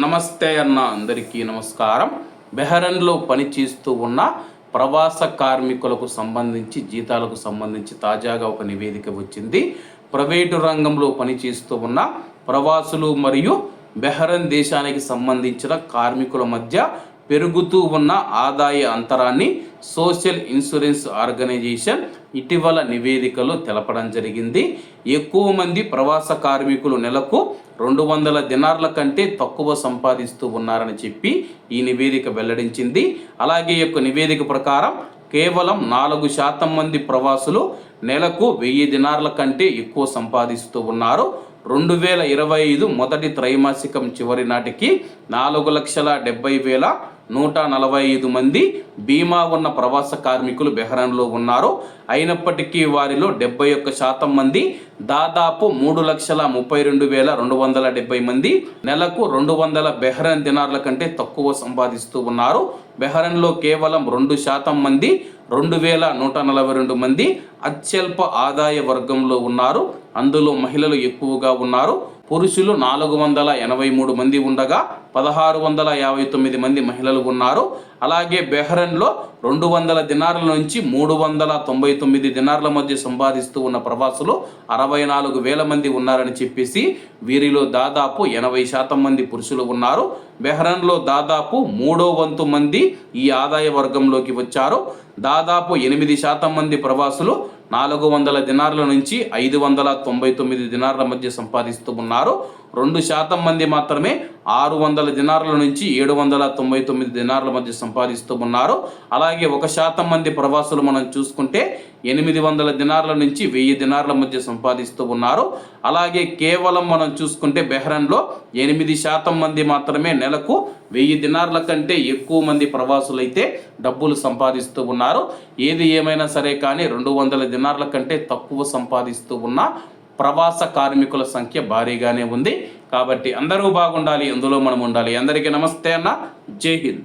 నమస్తే అన్న అందరికీ నమస్కారం. బెహరన్లో పనిచేస్తూ ఉన్న ప్రవాస కార్మికులకు సంబంధించి జీతాలకు సంబంధించి తాజాగా ఒక నివేదిక వచ్చింది. ప్రైవేటు రంగంలో పనిచేస్తూ ఉన్న ప్రవాసులు మరియు బెహరన్ దేశానికి సంబంధించిన కార్మికుల మధ్య పెరుగుతూ ఉన్న ఆదాయ అంతరాన్ని సోషల్ ఇన్సూరెన్స్ ఆర్గనైజేషన్ ఇటీవల నివేదికలో తెలపడం జరిగింది. ఎక్కువ మంది ప్రవాస కార్మికులు నెలకు రెండు వందల దినార్ల కంటే తక్కువ సంపాదిస్తూ ఉన్నారని చెప్పి ఈ నివేదిక వెల్లడించింది. అలాగే యొక్క నివేదిక ప్రకారం కేవలం నాలుగు శాతం మంది ప్రవాసులు నెలకు వెయ్యి దినార్ల కంటే ఎక్కువ సంపాదిస్తూ ఉన్నారు. రెండు వేల ఇరవై ఐదు మొదటి త్రైమాసికం చివరి నాటికి నాలుగు లక్షల డెబ్బై వేల నూట నలభై ఐదు మంది బీమా ఉన్న ప్రవాస కార్మికులు బెహ్రాన్లో ఉన్నారు. అయినప్పటికీ వారిలో డెబ్బై ఒక్క శాతం మంది దాదాపు మూడు లక్షల ముప్పై రెండు వేల రెండు వందల డెబ్బై మంది నెలకు రెండు వందల బెహ్రన్ దినార్ల కంటే తక్కువ సంపాదిస్తూ ఉన్నారు. బెహ్రన్లో కేవలం రెండు శాతం మంది రెండు వేల నూట నలభై రెండు మంది అత్యల్ప ఆదాయ వర్గంలో ఉన్నారు. అందులో మహిళలు ఎక్కువగా ఉన్నారు. పురుషులు నాలుగు వందల ఎనభై మూడు మంది ఉండగా పదహారు వందల యాభై తొమ్మిది మంది మహిళలు ఉన్నారు. అలాగే బెహ్రన్లో రెండు వందల దినార్ల నుంచి మూడు వందల తొంభై తొమ్మిది దినార్ల మధ్య సంపాదిస్తూ ఉన్న ప్రవాసులు అరవై నాలుగు వేల మంది ఉన్నారని చెప్పేసి వీరిలో దాదాపు ఎనభై శాతం మంది పురుషులు ఉన్నారు. బెహ్రన్లో దాదాపు మూడో వంతు మంది ఈ ఆదాయ వర్గంలోకి వచ్చారు. దాదాపు ఎనిమిది శాతం మంది ప్రవాసులు నాలుగు వందల దినార్ల నుంచి ఐదు వందల తొంభై తొమ్మిది దినార్ల మధ్య సంపాదిస్తూ ఉన్నారు. రెండు శాతం మంది మాత్రమే ఆరు వందల దినారుల నుంచి ఏడు వందల తొంభై తొమ్మిది దినారుల మధ్య సంపాదిస్తూ ఉన్నారు. అలాగే ఒక శాతం మంది ప్రవాసులు మనం చూసుకుంటే ఎనిమిది వందల దినారుల నుంచి వెయ్యి దినారుల మధ్య సంపాదిస్తూ ఉన్నారు. అలాగే కేవలం మనం చూసుకుంటే బెహ్రన్లో ఎనిమిది శాతం మంది మాత్రమే నెలకు వెయ్యి దినార్ల కంటే ఎక్కువ మంది ప్రవాసులైతే డబ్బులు సంపాదిస్తూ ఉన్నారు. ఏది ఏమైనా సరే కానీ రెండు వందల దినార్ల కంటే తక్కువ సంపాదిస్తూ ఉన్న ప్రవాస కార్మికుల సంఖ్య భారీగానే ఉంది. కాబట్టి అందరూ బాగుండాలి అందులో మనం ఉండాలి అందరికీ నమస్తే అన్న. జై హింద్.